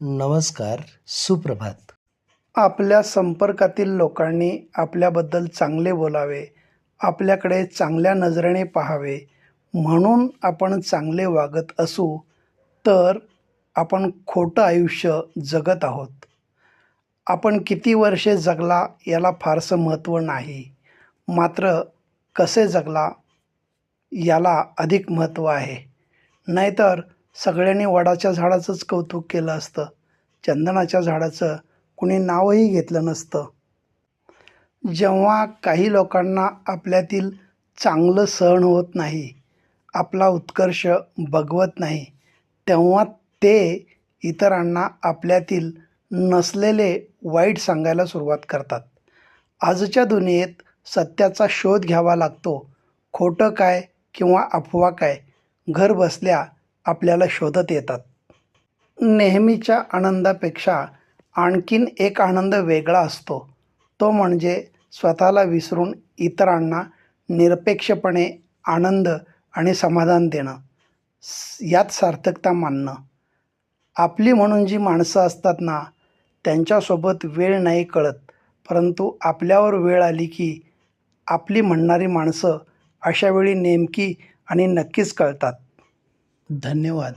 नमस्कार सुप्रभात. आपल्या संपर्कातील लोकांनी आपल्याबद्दल चांगले बोलावे आपल्याकडे चांगल्या नजरेने पाहावे म्हणून आपण चांगले वागत असू तर आपण खोटं आयुष्य जगत आहोत. आपण किती वर्षे जगला याला फारसं महत्त्व नाही मात्र कसे जगला याला अधिक महत्त्व आहे. नाहीतर सगळ्यांनी वडाच्या झाडाचंच कौतुक केलं असतं. चंदनाच्या झाडाचं कुणी नावही घेतलं नसतं. जेव्हा काही लोकांना आपल्यातील चांगलं सहन होत नाही आपला उत्कर्ष बघवत नाही तेव्हा ते इतरांना आपल्यातील नसलेले वाईट सांगायला सुरुवात करतात. आजच्या दुनियेत सत्याचा शोध घ्यावा लागतो. खोटं काय किंवा अफवा काय? घर बसल्या आपल्याला शोधत येतात. नेहमीच्या आनंदापेक्षा आणखीन एक आनंद वेगळा असतो. तो म्हणजे स्वतःला विसरून इतरांना निरपेक्षपणे आनंद आणि समाधान देणं. यात सार्थकता मानणं. आपली म्हणून जी माणसं असतात ना त्यांच्यासोबत वेळ नाही कळत परंतु आपल्यावर वेळ आली की आपली म्हणणारी माणसं अशावेळी नेमकी आणि नक्कीच कळतात. धन्यवाद.